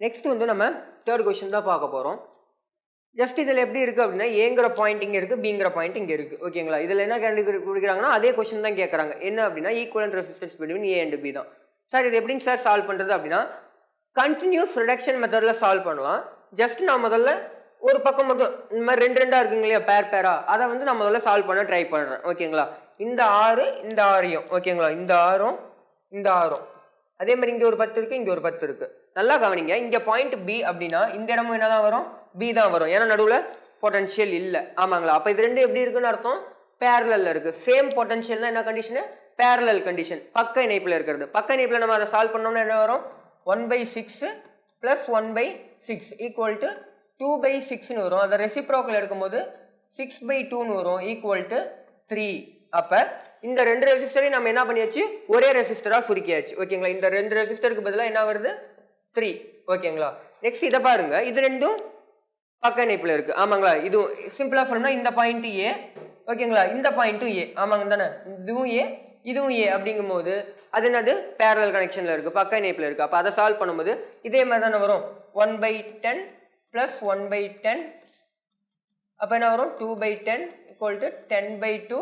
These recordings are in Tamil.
நெக்ஸ்ட் வந்து நம்ம தேர்ட் கொஷின் தான் பார்க்க போகிறோம் ஜஸ்ட் இதில் எப்படி இருக்குது அப்படின்னா ஏங்கிற பாயிண்ட் இங்கே இருக்குது பிங்கிற பாயிண்ட் இங்கே இருக்குது ஓகேங்களா இதில் என்ன கண்டு கொடுக்குறாங்கன்னா அதே கொஷின் தான் கேட்குறாங்க என்ன அப்படின்னா equivalent resistance between A and B தான். சார் இது எப்படிங்க சார் சால்வ் பண்ணுறது அப்படின்னா கண்டினியூஸ் ரிடக்ஷன் மெத்தடில் சால்வ் பண்ணலாம். ஜஸ்ட் நான் முதல்ல ஒரு பக்கம் மட்டும் இந்த மாதிரி ரெண்டு ரெண்டாக இருக்குங்க இல்லையா பேர் பேரா அதை வந்து நான் முதல்ல சால்வ் பண்ண ட்ரை பண்ணுறேன் ஓகேங்களா இந்த ஆறு இந்த ஆறையும். ஓகேங்களா இந்த ஆறும் இந்த ஆறும். அதே மாதிரி இங்கே ஒரு பத்து இருக்குது இங்கே ஒரு பத்து இருக்குது நல்லா கவனிங்க. இங்கே பாயிண்ட் பி அப்படின்னா இந்த இடமும் என்ன தான் வரும்? பி தான் வரும். ஏன்னா நடுவில் பொட்டன்ஷியல் இல்லை. ஆமாங்களா? அப்போ இது ரெண்டு எப்படி இருக்குன்னு அர்த்தம்? பேரலில் இருக்குது சேம் பொட்டன்ஷியல்னா என்ன கண்டிஷனு பேரலல் கண்டிஷன் பக்க இணைப்பில் இருக்கிறது. பக்க இணைப்பில் நம்ம அதை சால்வ் பண்ணோம்னா என்ன வரும்? One by six plus one by six equal to two by சிக்ஸ்னு வரும். அதை ரெசிப்ரோக்கில் எடுக்கும்போது சிக்ஸ் பை டூன்னு வரும். ஈக்குவல் டு த்ரீ அப்போ இந்த ரெண்டு ரெசிஸ்டரையும் நம்ம என்ன பண்ணியாச்சு? ஒரே ரெசிஸ்டராக சுருக்கியாச்சு. ஓகேங்களா இந்த ரெண்டு ரெசிஸ்டருக்கு பதிலாக என்ன வருது? த்ரீ ஓகேங்களா நெக்ஸ்ட் இதை பாருங்க. இது ரெண்டும் பக்க இணைப்பில் இருக்குது ஆமாங்களா? இதுவும் சிம்பிளாக சொல்லணும்னா இந்த பாயிண்ட் ஏ ஓகேங்களா இந்த பாயிண்ட்டும் ஏ. ஆமாங்க தானே? இதுவும் ஏ இதுவும் ஏ அப்படிங்கும்போது அது என்னது? பேரல் கனெக்ஷனில் இருக்குது பக்க இணைப்பில் இருக்குது அப்போ அதை சால்வ் பண்ணும்போது இதே மாதிரி தானே வரும். One by ten plus one by ten அப்போ என்ன வரும்? Two by ten equal to ten by two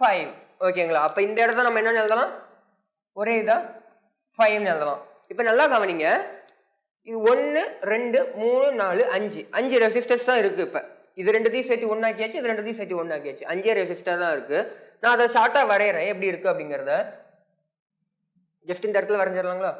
five ஓகேங்களா அப்போ இந்த இடத்த நம்ம என்னென்னு எழுதலாம்? ஒரே இதாக ஃபைவ்னு எழுதலாம். இப்போ நல்லா கவனிங்க. இது ஒன்று ரெண்டு மூணு நாலு அஞ்சு. அஞ்சு ரெசிஸ்டர்ஸ் தான் இருக்குது இப்போ. இது ரெண்டுத்தையும் சேர்த்து ஒன்றாக்கியாச்சு இது ரெண்டுத்தையும் சேர்த்து ஒன்றாக்கியாச்சு அஞ்சே ரெசிஸ்டர் தான் இருக்குது நான் அதை ஷார்ட்டாக வரைகிறேன் எப்படி இருக்குது அப்படிங்கிறத. ஜஸ்ட் இந்த இடத்துல வரைஞ்சிடலாங்களா?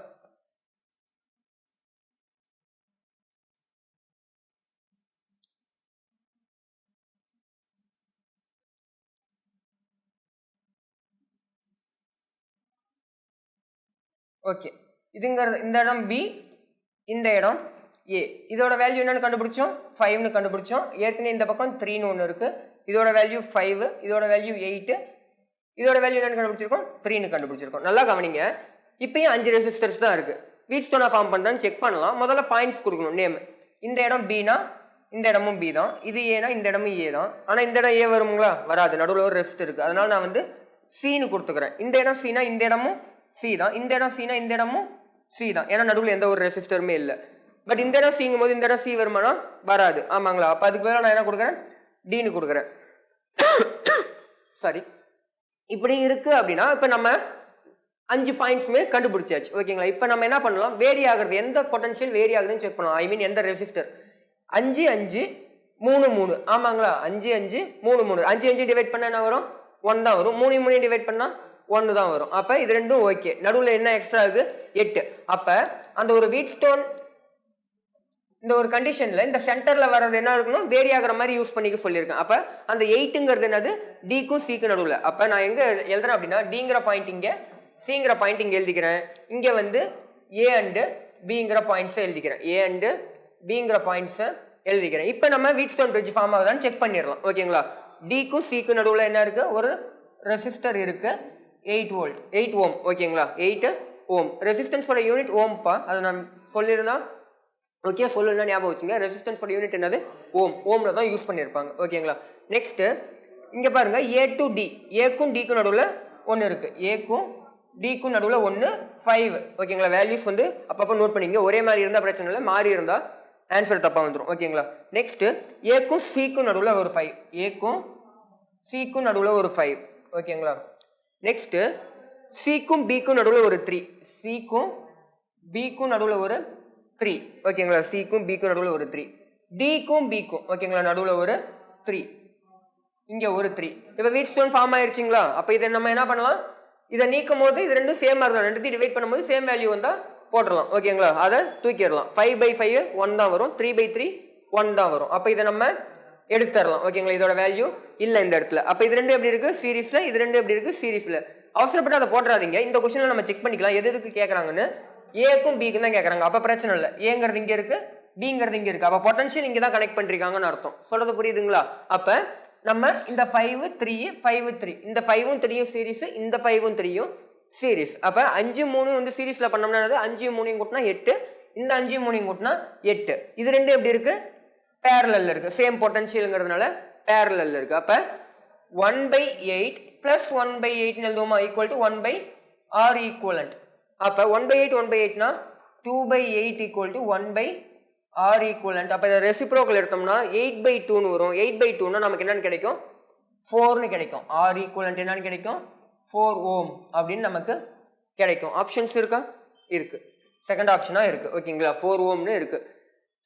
ஓகே. இதுங்கிறது இந்த இடம் பி இந்த இடம் ஏ இதோட வேல்யூ என்னன்னு கண்டுபிடிச்சோம்? ஃபைவ்னு கண்டுபிடிச்சோம். ஏற்கனவே இந்த பக்கம் த்ரீன்னு ஒன்று இருக்குது இதோட வேல்யூ ஃபைவ் இதோட வேல்யூ எயிட்டு இதோட வேல்யூ என்னென்னு கண்டுபிடிச்சிருக்கோம்? த்ரீன்னு கண்டுபிடிச்சிருக்கோம். நல்லா கவனிங்க. இப்பயும் அஞ்சு ரெசிஸ்டர்ஸ் தான் இருக்குது வீட் ஸ்டோனை ஃபார்ம் பண்ணுறான்னு செக் பண்ணலாம். முதல்ல பாயிண்ட்ஸ் கொடுக்கணும் நேம் இந்த இடம் பினா இந்த இடமும் பி தான். இது ஏனா இந்த இடமும் ஏ தான். ஆனால் இந்த இடம் ஏ வருங்களா? வராது. நடுவில் ஒரு ரெஸ்ட் இருக்குது அதனால் நான் வந்து சீனு கொடுத்துக்கிறேன். இந்த இடம் சீனா இந்த இடமும் சி தான். இந்த இடம் சீனா இந்த இடமும் சி தான். ஏன்னா நடுவில் எந்த ஒரு ரெசிஸ்டருமே இல்லை. பட் இந்த இடம் சிங்கும் போது இந்த இடம் சி வருமானா வராது. ஆமாங்களா? அப்போ அதுக்கு பதிலாக நான் என்ன கொடுக்குறேன்? டீனு கொடுக்குறேன். சாரி இப்படி இருக்குது அப்படின்னா இப்போ நம்ம அஞ்சு பாயிண்ட்ஸுமே கண்டுபிடிச்சாச்சு. ஓகேங்களா இப்போ நம்ம என்ன பண்ணலாம்? வேரி ஆகுறது எந்த பொட்டன்ஷியல் வேரி ஆகுதுன்னு செக் பண்ணலாம். ஐ மீன் எந்த ரெசிஸ்டர் அஞ்சு அஞ்சு மூணு மூணு. ஆமாங்களா? அஞ்சு அஞ்சு மூணு மூணு. அஞ்சு அஞ்சு டிவைட் பண்ண என்ன வரும்? ஒன் தான் வரும். மூணு மூணு டிவைட் பண்ணால் ஒன்று தான் வரும். அப்போ இது ரெண்டும் ஓகே நடுவில் என்ன எக்ஸ்ட்ரா இருக்குது எட்டு. அப்போ அந்த ஒரு வீட் ஸ்டோன் இந்த ஒரு கண்டிஷனில் இந்த சென்டரில் வர்றது என்ன இருக்கணும்? வேரி ஆகிற மாதிரி யூஸ் பண்ணிக்க சொல்லியிருக்கேன். அப்போ அந்த எயிட்டுங்கிறது என்னது? டிக்கும் சிக்கு நடுவில். அப்போ நான் எங்கே எழுதுறேன் அப்படின்னா டிங்கிற பாயிண்ட் இங்கே சிங்கிற பாயிண்ட் இங்கே எழுதிக்கிறேன். இங்கே வந்து ஏ அண்டு பிங்கிற பாயிண்ட்ஸை எழுதிக்கிறேன். ஏ அண்டு பிங்கிற பாயிண்ட்ஸை எழுதிக்கிறேன். இப்போ நம்ம வீட் ஸ்டோன் பிரிட்ஜ் ஃபார்ம் ஆகுதான்னு செக் பண்ணிடலாம். ஓகேங்களா டிக்கும் சிக்கு நடுவில் என்ன இருக்குது ஒரு ரெசிஸ்டர் இருக்குது எயிட் வோல்ட் எயிட் ஓம் ஓகேங்களா? எயிட்டு ஓம் ரெசிஸ்டன்ஸோட யூனிட் ஓம்ப்பா அதை நான் சொல்லியிருந்தா ஓகே சொல்லலாம் ஞாபகம் வச்சுங்க. ரெசிஸ்டன்ஸோட யூனிட் என்னது? ஓம் ஓமில் தான் யூஸ் பண்ணியிருப்பாங்க. ஓகேங்களா? நெக்ஸ்ட்டு இங்கே பாருங்கள் ஏ டு டி ஏக்கும் டிக்கும் நடுவில் ஒன்று இருக்குது ஏக்கும் டிக்கும் நடுவில் ஒன்று ஃபைவ் ஓகேங்களா? வேல்யூஸ் வந்து அப்பப்போ நோட் பண்ணிங்க ஒரே மாதிரி இருந்தால் பிரச்சனை இல்லை. மாறி இருந்தால் ஆன்சர் தப்பாக வந்துடும் ஓகேங்களா? நெக்ஸ்ட்டு ஏக்கும் சிக்கும் நடுவில் ஒரு ஃபைவ் ஏக்கும் சிக்கும் நடுவில் ஒரு ஃபைவ் ஓகேங்களா? நெக்ஸ்ட்டு சிக்கும் பிக்கும் நடுவில் ஒரு த்ரீ சிக்கும் பிக்கும் நடுவில் ஒரு த்ரீ ஓகேங்களா சிக்கும் பிக்கும் நடுவில் ஒரு த்ரீ டிக்கும் பிக்கும் ஓகேங்களா நடுவில் ஒரு த்ரீ இங்கே ஒரு த்ரீ இப்போ வீட் ஸ்டோன் ஃபார்ம் ஆயிடுச்சிங்களா அப்போ இதை நம்ம என்ன பண்ணலாம்? இதை நீக்கும் போது இது ரெண்டும் சேமாக இருக்கும் ரெண்டுத்தையும் டிவைட் பண்ணும்போது சேம் வேல்யூ வந்தால் போட்டுடலாம் ஓகேங்களா அதை தூக்கிடலாம். ஃபைவ் பை ஃபைவ் ஒன் தான் வரும். த்ரீ பை த்ரீ ஒன் தான் வரும். அப்போ இதை நம்ம எடுத்துடலாம் ஓகேங்களா இதோட வேல்யூ இல்லை இந்த இடத்துல. அப்போ இது ரெண்டு எப்படி இருக்குது சீரீஸில் இது ரெண்டு எப்படி இருக்குது சீரீஸில் அவசரப்பட்டு அதை போட்டுறாதீங்க. இந்த கொஸ்டினில் நம்ம செக் பண்ணிக்கலாம். எது எதுக்கு கேட்குறாங்கன்னு ஏக்கும் பிக்கும் தான் கேட்குறாங்க அப்போ பிரச்சனை இல்லை. ஏங்கிறது இங்கே இருக்குது பிங்கிறது இங்கே இருக்குது அப்போ பொட்டன்ஷியல் இங்கே தான் கனெக்ட் பண்ணிருக்காங்கன்னு அர்த்தம். சொல்கிறது புரியுதுங்களா? அப்போ நம்ம இந்த ஃபைவ் த்ரீ ஃபைவ் த்ரீ இந்த ஃபைவும் த்ரீயும் சீரீஸ் இந்த ஃபைவும் த்ரீயும் சீரீஸ் அப்போ அஞ்சு மூணு வந்து சீரீஸில் பண்ணோம்னா என்னது? அஞ்சு மூணையும் கூட்டினா எட்டு. இந்த அஞ்சு மூணையும் கூட்டினா எட்டு. இது ரெண்டு எப்படி இருக்குது பேரலில் இருக்குது சேம் பொட்டன்ஷியலுங்கிறதுனால பேரலில் இருக்குது அப்போ one by eight plus one by எயிட்னு எழுதுவோமா? Equal to one by R equivalent அப்போ one by eight one by எயிட்னா two by eight equal to one by R equivalent அப்போ இதை ரெசிப்ரோக்கல் எடுத்தோம்னா எயிட் பை டூன்னு வரும். எயிட் பை டூன்னா நமக்கு என்னென்னு கிடைக்கும்? ஃபோர்னு கிடைக்கும். ஆர் ஈக்குவலண்ட் என்னன்னு கிடைக்கும்? ஃபோர் ஓம் அப்படின்னு நமக்கு கிடைக்கும். ஆப்ஷன்ஸ் இருக்கா? இருக்குது செகண்ட் ஆப்ஷனாக இருக்குது ஓகேங்களா ஃபோர் ஓம்னு இருக்குது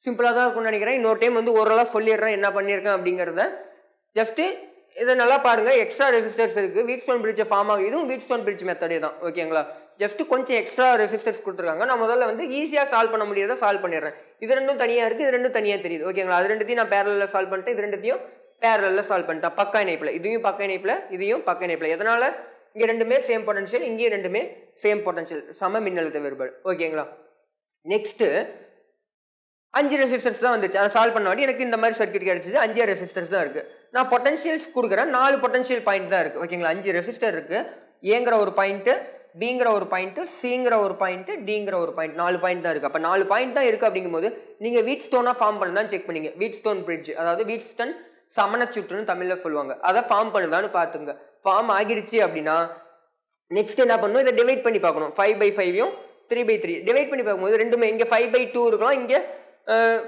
சிம்பிளாக தான் இருக்கும்னு நினைக்கிறேன். இன்னொரு டைம் வந்து ஓரளவு சொல்லிடுறேன் என்ன பண்ணியிருக்கேன் அப்படிங்கிறத. ஜஸ்ட்டு இதை நல்லா பாருங்க. எக்ஸ்ட்ரா ரெசிஸ்டர்ஸ் இருக்குது வீட் ஸ்டோன் பிரிட்ஜ் ஃபார்ம் ஆகும். இதுவும் வீட் ஸ்டோன் பிரிட்ஜ் மெத்தடே தான். ஓகேங்களா ஜஸ்ட்டு கொஞ்சம் எக்ஸ்ட்ரா ரெசிஸ்டர்ஸ் கொடுத்துருக்காங்க. நான் முதல்ல வந்து ஈஸியாக சால்வ் பண்ண முடியாத சால்வ் பண்ணிடுறேன். இது ரெண்டும் தனியாக இருக்குது இது ரெண்டும் தனியாக தெரியுது. ஓகேங்களா அது ரெண்டுத்தையும் நான் பேரலில் சால்வ் பண்ணிட்டேன். இது ரெண்டுத்தையும் பேரலில் சால்வ் பண்ணிட்டேன். பக்கா இணைப்பில். இதையும் பக்க இணைப்பில். இதையும் பக்க இணைப்பில். எதனால்? இங்கே ரெண்டுமே சேம் பொட்டன்ஷியல் இங்கேயும் ரெண்டுமே சேம் பொட்டன்ஷியல் சம மின்னழுத்த வேறுபாடு. ஓகேங்களா நெக்ஸ்ட்டு அஞ்சு ரெசிஸ்டர்ஸ் தான் வந்துச்சு. அதை சால்வ் பண்ண வாட்டி எனக்கு இந்த மாதிரி சர்க்கியூட் கிடைச்சிது. அஞ்சு ரெசிஸ்டர்ஸ் தான் இருக்குது நான் பொட்டன்ஷியல்ஸ் கொடுக்குறேன். நாலு பொட்டன்ஷியல் பாயிண்ட் தான் இருக்குது ஓகேங்களா? அஞ்சு ரெசிஸ்டர் இருக்குது ஏங்கிற ஒரு பாயிண்ட்டு பிங்கிற ஒரு பாயிண்ட்டு சிங்கிற ஒரு பாயிண்ட்டு டிங்கிற ஒரு பாயிண்ட் நாலு பாயிண்ட் தான் இருக்குது அப்போ நாலு பாயிண்ட் தான் இருக்குது அப்படிங்கும்போது நீங்கள் வீட் ஸ்டோனாக ஃபார்ம் பண்ணதான் செக் பண்ணிங்க. வீட் ஸ்டோன் பிரிட்ஜ் அதாவது வீட் ஸ்டோன் சமணச்சுற்றுன்னு தமிழில் சொல்லுவாங்க. அதை ஃபார்ம் பண்ணுதான்னு பார்த்துங்க. ஃபார்ம் ஆகிடுச்சு அப்படின்னா நெக்ஸ்ட் என்ன பண்ணணும்? இதை டிவைட் பண்ணி பார்க்கணும். ஃபைவ் பை ஃபைவையும் த்ரீ பை த்ரீ டிவைட் பண்ணி பார்க்கும்போது ரெண்டுமே இங்கே ஃபைவ் பை டூ இருக்கலாம். இங்கே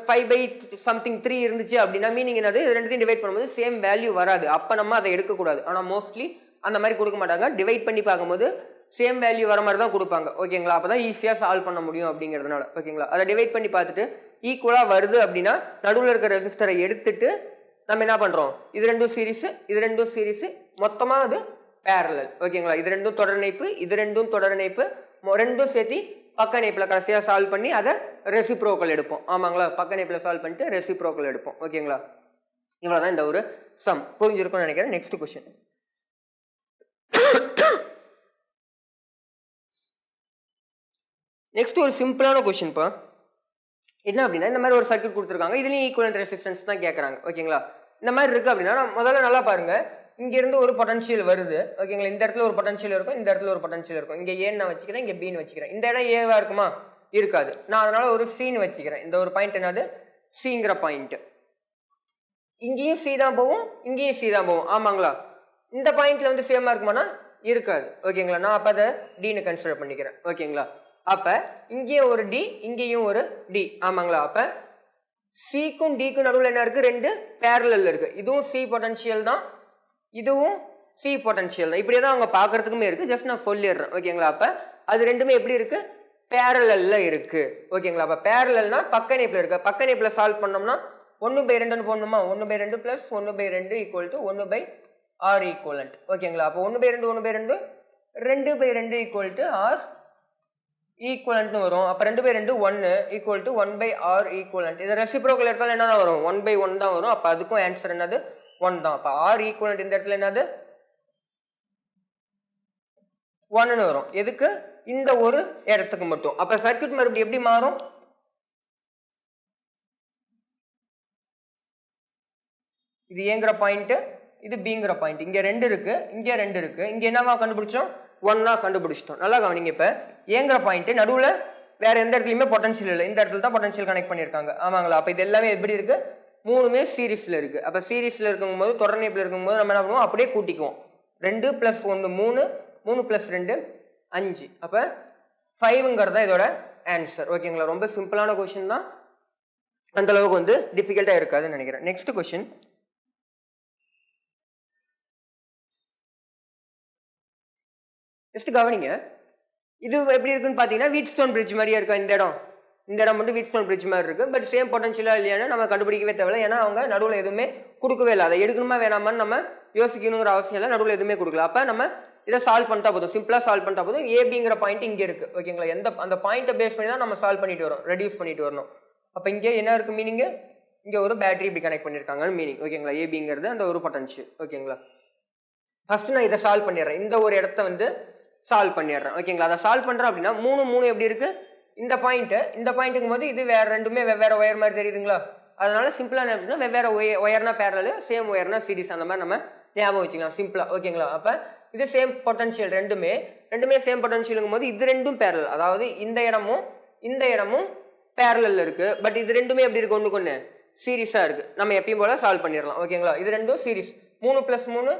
ஃபைவ் பை சம்திங் த்ரீ இருந்துச்சு அப்படின்னா மீனிங் என்னது? இது ரெண்டுத்தையும் டிவைட் பண்ணும்போது சேம் வேல்யூ வராது. அப்போ நம்ம அதை எடுக்கக்கூடாது. ஆனால் மோஸ்ட்லி அந்த மாதிரி கொடுக்க மாட்டாங்க. டிவைட் பண்ணி பார்க்கும்போது சேம் வேல்யூ வர மாதிரி தான் கொடுப்பாங்க. ஓகேங்களா அப்போ தான் ஈஸியாக சால்வ் பண்ண முடியும் அப்படிங்கிறதுனால. ஓகேங்களா அதை டிவைட் பண்ணி பார்த்துட்டு ஈக்குவலாக வருது அப்படின்னா நடுவில் இருக்கிற ரெசிஸ்டரை எடுத்துட்டு நம்ம என்ன பண்ணுறோம் இது ரெண்டும் சீரீஸு இது ரெண்டும் சீரீஸு மொத்தமாக அது பேரலல் ஓகேங்களா இது ரெண்டும் தொடரிணைப்பு இது ரெண்டும் தொடர் இணைப்பு ரெண்டும் சேர்த்து பக்க இணைப்பில் கடைசியாக சால்வ் பண்ணி அதை ரெசிப்ரோக்கல் எடுப்போம். ஆமாங்களா? பக்க இணைப்பில் சால்வ் பண்ணிட்டு ரெசிப்ரோக்கல் எடுப்போம். ஓகேங்களா இவ்வளோதான் இந்த ஒரு சம் புரிஞ்சிருக்கும்னு நினைக்கிறேன். நெக்ஸ்ட் கொஷின் நெக்ஸ்ட் ஒரு சிம்பிளான கொஷின்ப்பா என்ன அப்படின்னா இந்த மாதிரி ஒரு சர்க்கியூட் கொடுத்துருக்காங்க. இதுலேயும் ஈக்குவல் ரெசிஸ்டன்ஸ் தான் கேட்குறாங்க ஓகேங்களா இந்த மாதிரி இருக்குது அப்படின்னா நான் முதல்ல நல்லா பாருங்கள் இங்கேருந்து ஒரு பொட்டன்ஷியல் வருது. ஓகேங்களா இந்த இடத்துல ஒரு பொட்டன்ஷியல் இருக்கும் இந்த இடத்துல ஒரு பொட்டன்ஷியல் இருக்கும். இங்கே ஏன்னு நான் வச்சுக்கிறேன் இங்கே பின்னு வச்சுக்கிறேன். இந்த இடம் ஏவாக இருக்குமா? இருக்காது. நான் அதனால் ஒரு சீன் வச்சுக்கிறேன். இந்த ஒரு பாயிண்ட் என்னது? சிங்கிற பாயிண்ட்டு இங்கேயும் சி தான் போகும் இங்கேயும் சி தான் போகும். ஆமாங்களா? இந்த பாயிண்ட்ல வந்து சேமாக இருக்குமானா? இருக்காது. ஓகேங்களா நான் அப்போ அதை டின்னு கன்சிடர் பண்ணிக்கிறேன். ஓகேங்களா அப்போ இங்கேயும் ஒரு டி இங்கேயும் ஒரு டி ஆமாங்களா? அப்போ சிக்கும் டிக்கும் நடுவில் என்ன இருக்குது ரெண்டு பேரலில் இருக்குது இதுவும் சி பொட்டன்ஷியல் தான் இதுவும் சி பொட்டன்ஷியல் தான். இப்படியே தான் அவங்க பார்க்கறதுக்குமே இருக்குது ஜஸ்ட் நான் சொல்லிடுறேன். ஓகேங்களா அப்போ அது ரெண்டுமே எப்படி இருக்குது பேரலல்ல இருக்குது ஓகேங்களா அப்போ பேரலல்னா பக்கணைப்பில் இருக்குது பக்கணைப்பில் சால்வ் பண்ணோம்னா ஒன்று பை ரெண்டுன்னு போடணுமா? ஒன்று பை ரெண்டு ப்ளஸ் ஒன்று பை ரெண்டு ஈக்குவல் டு ஒன்று பை ஆர் ஈக்குவலண்ட் ஓகேங்களா அப்போ ஒன்று பை ரெண்டு ஒன்று பை ரெண்டு ரெண்டு பை ரெண்டு ஈக்குவல் டு ஆர் ஈக்குவலண்ட்னு வரும். அப்போ ரெண்டு பை ரெண்டு ஒன்று equal to one by R equivalent இது ரெசிப்ரோக்கில் எடுத்தாலும் என்ன தான் வரும்? ஒன் பை ஒன் தான் வரும். அப்போ அதுக்கும் ஆன்சர் என்னது? ஒன் தான். அப்போ ஆர் ஈக்குவலண்ட் இந்த இடத்துல என்னது? ஒன்னு வரும். எதுக்கு? இந்த ஒரு இடத்துக்கு மட்டும். அப்ப சர்க்கியூட் மறுபடியும் எப்படி மாறும்? இது ஏங்கிற பாயிண்ட் இது பிங்கிற பாயிண்ட் இங்க ரெண்டு இருக்கு இங்க ரெண்டு இருக்கு. இங்க என்னவா கண்டுபிடிச்சோம்? ஒன்னா கண்டுபிடிச்சிட்டோம். நல்லா கவனிங்க இப்ப. ஏங்கிற பாயிண்ட் நடுவில் வேற எந்த இடத்துலயுமே பொட்டன்ஷியல் இல்லை. இந்த இடத்துல தான் பொட்டன்ஷியல் கனெக்ட் பண்ணியிருக்காங்க. ஆமாங்களா? அப்ப இது எல்லாமே எப்படி இருக்கு? மூணுமே சீரீஸில் இருக்குது அப்போ சீரிஸ்ல இருக்கும்போது இருக்கும் இருக்கும்போது நம்ம என்ன பண்ணுவோம்? அப்படியே கூட்டிக்குவோம். ரெண்டு ப்ளஸ் ஒன்று மூணு மூணு ப்ளஸ் ரெண்டு அஞ்சு. அப்போ ஃபைவ்ங்கிறதா இதோட ஆன்சர் ஓகேங்களா ரொம்ப சிம்பிளான கொஷின் தான். அந்த அளவுக்கு வந்து டிஃபிகல்ட்டாக இருக்காதுன்னு நினைக்கிறேன். நெக்ஸ்ட் கொஷின் ஜஸ்ட் கவனிங்க. இது எப்படி இருக்குன்னு பார்த்தீங்கன்னா வீட் ஸ்டோன் பிரிட்ஜ் மாதிரியே இருக்கா இந்த இடம். இந்த இடம் வந்து வீட்ஸ்டோன் பிரிட்ஜ் மாதிரி இருக்குது பட் சேம் பொட்டன்ஷியலாக இல்லையானா நம்ம கண்டுபிடிக்கவே தேவையில்லை. ஏன்னா அவங்க நடுவில் எதுவுமே கொடுக்கவே இல்லை. அதை எடுக்கணுமா வேணாமான்னு நம்ம யோசிக்கணுங்கிற அவசியம் இல்லை. நடுவில் எதுவுமே கொடுக்கல. அப்போ நம்ம இதை சால்வ் பண்ணிட்டா போதும். சிம்பிளாக சால்வ் பண்ணிட்டா போதும். ஏபிங்கிற பாயிண்ட் இங்கே இருக்குது ஓகேங்களா எந்த அந்த பாயிண்ட்டை பேஸ் பண்ணி தான் நம்ம சால்வ் பண்ணிட்டு வரோம். ரெடியூஸ் பண்ணிட்டு வரணும். அப்போ இங்கே என்ன இருக்குது மீனிங்கு இங்கே ஒரு பேட்டரி இப்படி கனெக்ட் பண்ணியிருக்காங்கன்னு மீனிங் ஓகேங்களா ஏபிங்கிறது அந்த ஒரு பொட்டன்ஷியல் ஓகேங்களா ஃபஸ்ட்டு நான் இதை சால்வ் பண்ணிடுறேன். இந்த ஒரு இடத்த வந்து சால்வ் பண்ணிடுறேன். ஓகேங்களா அதை சால்வ் பண்ணுறேன் அப்படின்னா மூணு மூணு எப்படி இருக்குது இந்த பாயிண்ட்டு இந்த பாயிண்ட்டுக்கும் போது இது வேறு ரெண்டுமே வெவ்வேறு ஒயர் மாதிரி தெரியுதுங்களா? அதனால சிம்பிளாக என்ன அப்படின்னா வெவ்வேறு ஒய ஒயர்னா பேரலு சேம் ஒயர்னா சீரிஸ் அந்த மாதிரி நம்ம ஞாபகம் வச்சுக்கலாம். சிம்பிளாக ஓகேங்களா அப்போ இது சேம் பொட்டன்ஷியல் ரெண்டுமே ரெண்டுமே சேம் பொட்டன்ஷியலுங்கும் போது இது ரெண்டும் பேரல் அதாவது இந்த இடமும் இந்த இடமும் பேரலில் இருக்குது பட் இது ரெண்டுமே எப்படி இருக்குது ஒன்று கொண்டு சீரீஸாக இருக்குது நம்ம எப்பயும் போல் சால்வ் பண்ணிடலாம். ஓகேங்களா இது ரெண்டும் சீரிஸ் மூணு ப்ளஸ் மூணு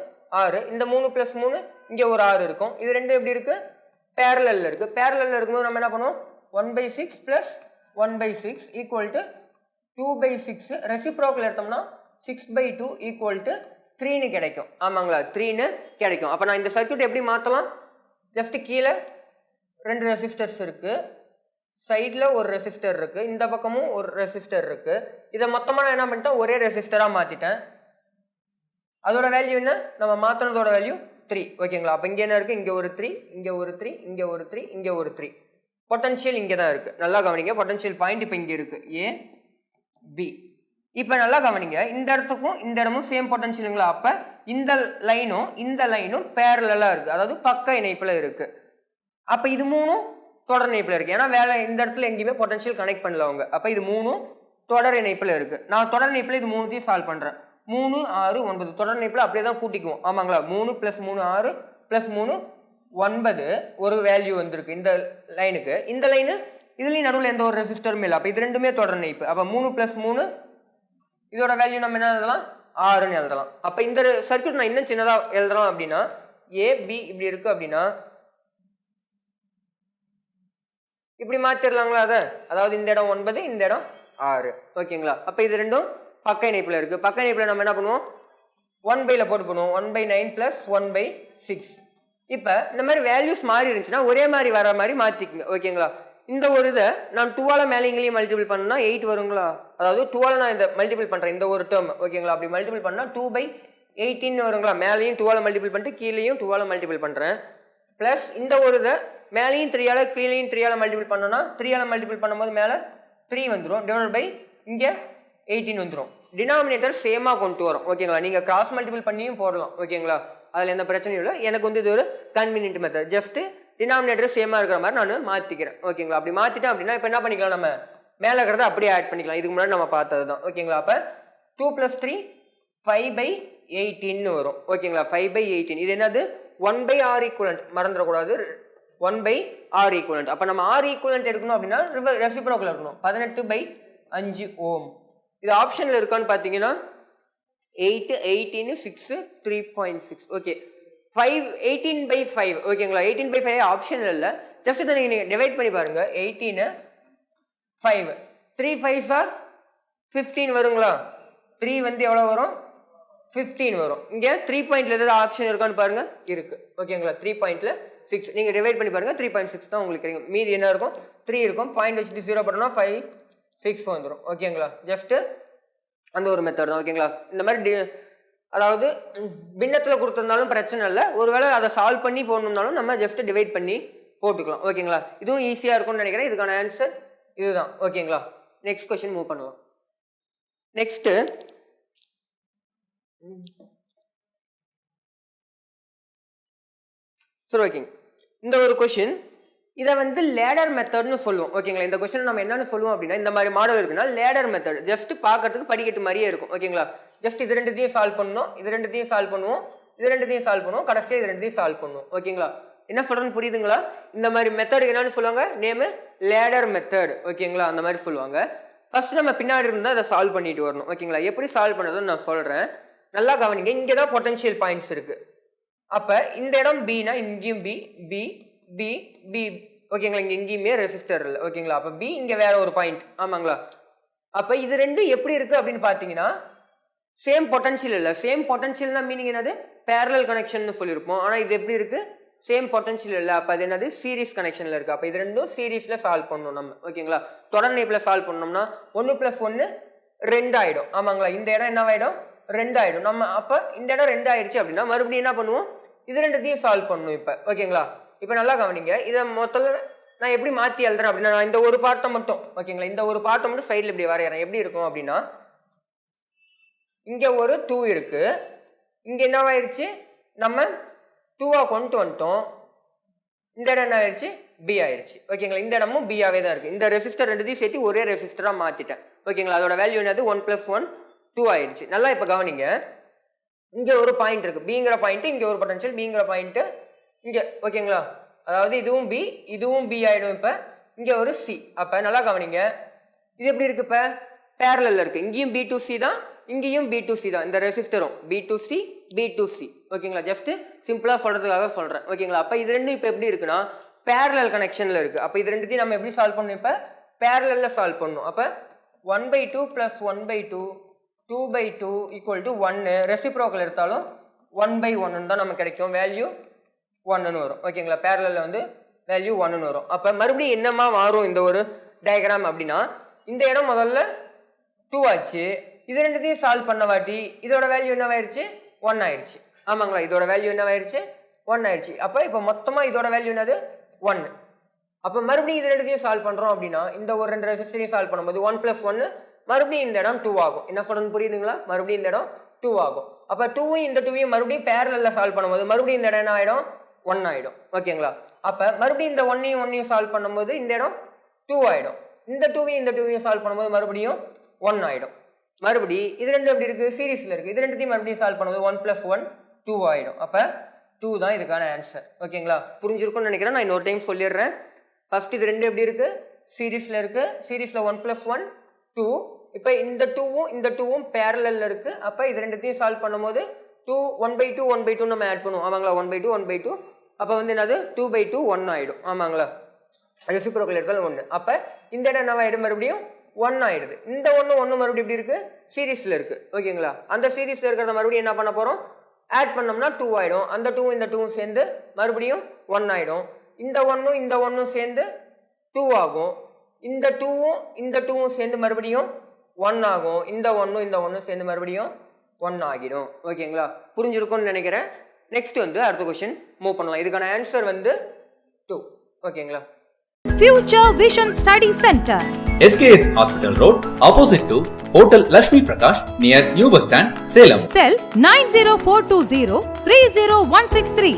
ஆறு. இந்த மூணு ப்ளஸ் மூணு இங்கே ஒரு ஆறு இருக்கும். இது ரெண்டும் எப்படி இருக்குது பேரலில் இருக்குது பேரலில் இருக்கும்போது நம்ம என்ன பண்ணுவோம்? One by six plus one by six equal to two by six ரெசிப்ரோக்கில் எடுத்தோம்னா six by two equal to த்ரீன்னு கிடைக்கும். ஆமாங்களா? த்ரீன்னு கிடைக்கும். அப்போ நான் இந்த சர்க்கியூட் எப்படி மாற்றலாம் ஜஸ்ட் கீழே ரெண்டு ரெசிஸ்டர்ஸ் இருக்குது சைடில் ஒரு ரெசிஸ்டர் இருக்குது இந்த பக்கமும் ஒரு ரெசிஸ்டர் இருக்குது இதை மொத்தமாக நான் என்ன பண்ணிட்டேன்? ஒரே ரெசிஸ்டராக மாற்றிட்டேன் அதோட வேல்யூ என்ன? நம்ம மாற்றினதோட வேல்யூ த்ரீ ஓகேங்களா அப்போ இங்கே என்ன இருக்குது இங்கே ஒரு த்ரீ இங்கே ஒரு த்ரீ இங்கே ஒரு த்ரீ இங்கே ஒரு த்ரீ பொட்டன்ஷியல் இங்கே தான் இருக்குது நல்லா கவனிங்க பொட்டன்ஷியல் பாயிண்ட் இப்போ இங்கே இருக்குது ஏ பி இப்போ நல்லா கவனிங்க இந்த இடத்துக்கும் இந்த இடமும் சேம் பொட்டன்ஷியலுங்களா அப்போ இந்த லைனும் இந்த லைனும் பேரலாக இருக்குது அதாவது பக்க இணைப்பில் இருக்குது அப்போ இது மூணும் தொடர் இணைப்பில் இருக்குது ஏன்னா வேலை இந்த இடத்துல எங்கேயுமே பொட்டன்ஷியல் கனெக்ட் பண்ணல அவங்க. அப்போ இது மூணும் தொடர் இணைப்பில் இருக்குது நான் தொடர் இணைப்பில் இது மூணுத்தையும் சால்வ் பண்ணுறேன் மூணு ஆறு ஒன்பது. தொடர் இணைப்பில் அப்படியே தான் கூட்டிக்குவோம். ஆமாங்களா? மூணு ப்ளஸ் மூணு ஆறு ப்ளஸ் மூணு ஒன்பது ஒரு வேல்யூ வந்திருக்கு இந்த லைனுக்கு இந்த லைனு இதுலேயும் நடுவில் எந்த ஒரு ரெசிஸ்டரும் இல்லை. அப்போ இது ரெண்டுமே தொடர் இணைப்பு அப்போ மூணு ப்ளஸ் மூணு இதோட வேல்யூ நம்ம என்ன எழுதலாம்? ஆறுன்னு எழுதலாம். அப்போ இந்த சர்க்கியூட் நான் இன்னும் சின்னதாக எழுதலாம் அப்படின்னா ஏ பி இப்படி இருக்குது அப்படின்னா இப்படி மாற்றிடலாங்களா அதை? அதாவது இந்த இடம் ஒன்பது இந்த இடம் ஆறு. ஓகேங்களா? அப்போ இது ரெண்டும் பக்க இணைப்பில் இருக்குது பக்க இணைப்பில் நம்ம என்ன பண்ணுவோம்? ஒன் பையில் போட்டு பண்ணுவோம் one by nine plus one by six இப்போ இந்த மாதிரி வேல்யூஸ் மாறி இருந்துச்சுன்னா ஒரே மாதிரி வர மாதிரி மாற்றிக்குங்க ஓகேங்களா இந்த ஒரு இதை நான் டூவால் மேலே இங்கேயும் மல்டிபிள் பண்ணால் எயிட் வருங்களா? அதாவது டூவால் நான் இந்த மல்டிபிள் பண்ணுறேன் இந்த ஒரு டேர்ம் ஓகேங்களா அப்படி மல்டிபிள் பண்ணால் டூ பை எயிட்டின்னு வருங்களா? மேலேயும் டூவால் மல்டிபிள் பண்ணிட்டு கீழேயும் டூவால் மல்டிபிள் பண்ணுறேன் ப்ளஸ் இந்த ஒரு இதை மேலேயும் த்ரீயால் கீழேயும் த்ரீயால் மல்டிபிள் பண்ணோன்னா த்ரீயால் மல்டிபிள் பண்ணும்போது மேலே த்ரீ வந்துடும் டிவைட் பை இங்கே எயிட்டீன் வந்துடும் டினாமினேட்டர் சேமாக கொண்டு வரும் ஓகேங்களா நீங்கள் கிராஸ் மல்டிபிள் பண்ணியும் போடலாம் ஓகேங்களா அதில் எந்த பிரச்சனையும் இல்லை. எனக்கு வந்து இது ஒரு கன்வீனியன்ட் மெத்தட் ஜஸ்ட்டு டினாமினேட்டர் சேமாக இருக்கிற மாதிரி நான் மாற்றிக்கிறேன் ஓகேங்களா அப்படி மாற்றிட்டேன் அப்படின்னா இப்போ என்ன பண்ணிக்கலாம் நம்ம? மேலே இருக்கிறத அப்படியே ஆட் பண்ணிக்கலாம். இதுக்கு முன்னாடி நம்ம பார்த்தது தான் ஓகேங்களா அப்போ two plus three five by எயிட்டின்னு வரும். ஓகேங்களா ஃபைவ் பை எயிட்டின் இது என்னது? ஒன் பை ஆர் ஈக்குவலண்ட் மறந்துடக்கூடாது. ஒன் பை ஆர் ஈக்குவலண்ட் அப்போ நம்ம ஆர் ஈக்குவலண்ட் எடுக்கணும் அப்படின்னா ரெசிப்ரோக்கில் இருக்கணும். பதினெட்டு பை அஞ்சு ஓம். இது ஆப்ஷனில் இருக்கான்னு பார்த்தீங்கன்னா eight eighteen six three point six okay five eighteen by five ஓகேங்களா எயிட்டீன் பை ஃபைவ் ஆப்ஷன் இல்லை. ஜஸ்ட் இதை நீங்கள் டிவைட் பண்ணி பாருங்கள் eighteen five three five sir fifteen வருங்களா த்ரீ வந்து எவ்வளோ வரும்? ஃபிஃப்டீன் வரும். இங்கே த்ரீ பாயிண்ட்ல ஏதாவது ஆப்ஷன் இருக்கான்னு பாருங்கள் இருக்குது ஓகேங்களா த்ரீ பாயிண்ட்ல சிக்ஸ் நீங்கள் டிவைட் பண்ணி பாருங்கள் த்ரீ பாயிண்ட் சிக்ஸ் தான் உங்களுக்கு கிடைக்கும் மீதி என்ன இருக்கும்? த்ரீ இருக்கும். பாயிண்ட் வச்சுட்டு ஜீரோ பண்ணோம்னா ஃபைவ் சிக்ஸ் வந்துடும் ஓகேங்களா ஜஸ்ட்டு அந்த ஒரு மெத்தட் தான் ஓகேங்களா இந்த மாதிரி டி அதாவது பின்னத்தில் கொடுத்துருந்தாலும் பிரச்சனை இல்லை. ஒருவேளை அதை சால்வ் பண்ணி போடணும்னாலும் நம்ம ஜஸ்ட் டிவைட் பண்ணி போட்டுக்கலாம் ஓகேங்களா இதுவும் ஈஸியாக இருக்கும்னு நினைக்கிறேன். இதுக்கான ஆன்சர் இதுதான் ஓகேங்களா நெக்ஸ்ட் கொஸ்டின் மூவ் பண்ணலாம். நெக்ஸ்ட்டு சரி ஓகேங்க இந்த ஒரு கொஷின் இதை வந்து லேடர் மெத்தட்னு சொல்லுவோம். ஓகேங்களா? இந்த கொஸ்டின் நம்ம என்னன்னு சொல்லுவோம் அப்படின்னா இந்த மாதிரி மாடல் இருக்குன்னா லேடர் மெத்தட் ஜஸ்ட் பார்க்கறதுக்கு படிக்கட்டு மாதிரியே இருக்கும். ஓகேங்களா? ஜஸ்ட் இது ரெண்டுத்தையும் சால்வ் பண்ணணும். இது ரெண்டுத்தையும் சால்வ் பண்ணுவோம். இது ரெண்டுத்தையும் சால்வ் பண்ணுவோம். கடைசியாக இது ரெண்டுத்தையும் சால்வ் பண்ணுவோம். ஓகேங்களா? என்ன சொல்றேன்னு புரியுதுங்களா? இந்த மாதிரி மெத்தட் என்னன்னு சொல்லுவாங்க? நேமு லேடர் மெத்தட் ஓகேங்களா? அந்த மாதிரி சொல்லுவாங்க. ஃபர்ஸ்ட் நம்ம பின்னாடி இருந்தால் அதை சால்வ் பண்ணிட்டு வரணும். ஓகேங்களா? எப்படி சால்வ் பண்ணதுன்னு நான் சொல்கிறேன் நல்லா கவனிங்க. இங்கே தான் பொட்டன்ஷியல் பாயிண்ட்ஸ் இருக்கு. அப்போ இந்த இடம் பினா இங்கேயும் பி பி பி பி ஓகேங்களா இங்கே எங்கேயுமே ரெசிஸ்டர் இல்லை. ஓகேங்களா அப்போ பி இங்கே வேற ஒரு பாயிண்ட் ஆமாங்களா? அப்போ இது ரெண்டும் எப்படி இருக்குது அப்படின்னு பார்த்தீங்கன்னா சேம் பொட்டன்ஷியல் இல்லை. சேம் பொட்டன்ஷியல்னா மீனிங் என்னது? பேரலல் கனெக்ஷன் சொல்லியிருப்போம் ஆனால் இது எப்படி இருக்குது சேம் பொட்டன்ஷியல் இல்லை. அப்போ அது என்னது? சீரீஸ் கனெக்ஷனில் இருக்குது அப்போ இது ரெண்டும் சீரீஸில் சால்வ் பண்ணணும் நம்ம. ஓகேங்களா தொடர் சால்வ் பண்ணோம்னா ஒன்று ப்ளஸ் ஒன்று ரெண்டு ஆகிடும் ஆமாங்களா? இந்த இடம் என்னவாயிடும்? ரெண்டு ஆகிடும் நம்ம அப்போ இந்த இடம் ரெண்டு ஆயிடுச்சு அப்படின்னா மறுபடியும் என்ன பண்ணுவோம்? இது ரெண்டுத்தையும் சால்வ் பண்ணணும் இப்போ. ஓகேங்களா இப்போ நல்லா கவனிங்க. இதை மொத்தம் நான் எப்படி மாற்றி எழுதுறேன் அப்படின்னா நான் இந்த ஒரு பாட்டை மட்டும் ஓகேங்களா? இந்த ஒரு பாட்டை மட்டும் சைடில் இப்படி வரைகிறேன் எப்படி இருக்கும் அப்படின்னா இங்கே ஒரு டூ இருக்குது இங்கே என்னவாயிருச்சு? நம்ம டூவாக கொண்டு வந்துட்டோம். இந்த இடம் என்ன ஆயிடுச்சு பி ஆயிடுச்சு ஓகேங்களா? இந்த இடமும் பியாவே தான் இருக்குது இந்த ரெசிஸ்டர் ரெண்டுத்தையும் சேர்த்து ஒரே ரெசிஸ்டராக மாற்றிட்டேன் ஓகேங்களா? அதோட வேல்யூ என்னது? ஒன் ப்ளஸ் ஒன் டூ ஆயிடுச்சு நல்லா இப்போ கவனிங்க. இங்கே ஒரு பாயிண்ட் இருக்குது பிங்கிற பாயிண்ட்டு இங்கே ஒரு பொட்டன்ஷியல் பிங்கிற பாயிண்ட்டு இங்கே ஓகேங்களா? அதாவது இதுவும் பி இதுவும் பி ஆகிடும் இப்போ. இங்கே ஒரு சி அப்போ நல்லா கவனிங்க. இது எப்படி இருக்கு இப்போ? பேரலில் இருக்குது இங்கேயும் பி டு சி தான் இங்கேயும் பி டு சி தான். இந்த ரெசிஸ்டரும் B to C B to C ஓகேங்களா? ஜஸ்ட்டு சிம்பிளாக சொல்கிறதுக்காக சொல்கிறேன் ஓகேங்களா? அப்போ இது ரெண்டும் இப்போ எப்படி இருக்குன்னா பேரலல் கனெக்ஷனில் இருக்குது அப்போ இது ரெண்டுத்தையும் நம்ம எப்படி சால்வ் பண்ணணும் இப்போ? பேரலில் சால்வ் பண்ணணும். அப்போ one by two plus one by two two by two equal to ஒன்று ரெசிப்ரோக்கல் எடுத்தாலும் ஒன் பை ஒன்னு தான் நமக்கு கிடைக்கும். வேல்யூ ஒன்றுன்னு வரும். ஓகேங்களா பேரலில் வந்து வேல்யூ ஒன்றுன்னு வரும். அப்போ மறுபடியும் என்னமா மாறும் இந்த ஒரு டயக்ராம் அப்படின்னா இந்த இடம் முதல்ல டூ ஆச்சு. இது ரெண்டுத்தையும் சால்வ் பண்ண வாட்டி இதோட வேல்யூ என்னவாயிருச்சு? ஒன் ஆயிடுச்சு ஆமாங்களா? இதோட வேல்யூ என்னவாயிருச்சு? ஒன் ஆயிடுச்சு அப்போ இப்போ மொத்தமாக இதோட வேல்யூ என்னது? ஒன்று அப்போ மறுபடியும் இது ரெண்டுத்தையும் சால்வ் பண்ணுறோம் அப்படின்னா இந்த ஒரு ரெண்டு ரெசிஸ்டரையும் சால்வ் பண்ணும்போது ஒன் ப்ளஸ் ஒன்று மறுபடியும் இந்த இடம் டூ ஆகும். என்ன சொல்றது புரியுதுங்களா? மறுபடியும் இந்த இடம் டூ ஆகும். அப்போ டூவும் இந்த டூவையும் மறுபடியும் பேரலில் சால்வ் பண்ணும்போது மறுபடியும் இந்த இடம் என்ன ஆகிடும் ஒன் ஆகிடும் ஓகேங்களா அப்போ மறுபடியும் இந்த ஒன்னையும் ஒன்னையும் சால்வ் பண்ணும்போது இந்த இடம் டூ ஆகிடும் இந்த டூவையும் இந்த டூவையும் சால்வ் பண்ணும்போது மறுபடியும் ஒன் ஆகிடும் மறுபடி இது ரெண்டு எப்படி இருக்குது சீரீஸில் இருக்குது இது ரெண்டுத்தையும் மறுபடியும் சால்வ் பண்ணும்போது ஒன் ப்ளஸ் ஒன் டூ ஆகிடும் அப்போ டூ தான் இதுக்கான ஆன்சர் ஓகேங்களா புரிஞ்சிருக்கும்னு நினைக்கிறேன். நான் இன்னொரு டைம் சொல்லிடுறேன். ஃபர்ஸ்ட் இது ரெண்டு எப்படி இருக்குது சீரீஸில் இருக்குது சீரீஸில் ஒன் ப்ளஸ் ஒன் டூ இப்போ இந்த டூவும் இந்த டூவும் பேரலில் இருக்குது அப்போ இது ரெண்டுத்தையும் சால்வ் பண்ணும்போது two one by two one by two நம்ம ஆட் பண்ணுவோம். ஆமாங்களா? One by two one by two அப்போ வந்து என்னது? டூ பை டூ ஒன் ஆகிடும் ஆமாங்களா? ரெசிப்ரோக்கல் இருக்கிறது ஒன்று அப்போ இந்த இடம் என்ன ஆகிடும் மறுபடியும் ஒன் ஆயிடுது. இந்த ஒன்று ஒன்று மறுபடியும் எப்படி இருக்குது சீரீஸில் இருக்குது ஓகேங்களா? அந்த சீரீஸில் இருக்கிறத மறுபடியும் என்ன பண்ண போகிறோம் ஆட் பண்ணோம்னா டூ ஆகிடும் அந்த டூவும் இந்த டூவும் சேர்ந்து மறுபடியும் ஒன் ஆகிடும் இந்த ஒன்றும் இந்த ஒன்றும் சேர்ந்து டூ ஆகும். இந்த டூவும் இந்த டூவும் சேர்ந்து மறுபடியும் ஒன் ஆகும். இந்த ஒன்றும் இந்த ஒன்றும் சேர்ந்து மறுபடியும் ஒன் ஆகிடும். ஓகேங்களா? புரிஞ்சிருக்கும்னு நினைக்கிறேன். நெக்ஸ்ட் வந்து அடுத்த கொஷின் மூவ் பண்ணலாம் இதுக்கான ஆன்சர் வந்து டூ ஓகேங்களா Future Vision Study Center. SKS Hospital Road, opposite to Hotel Lashmi Prakash, near New Bus Stand, Salem. Cell 90420 30163.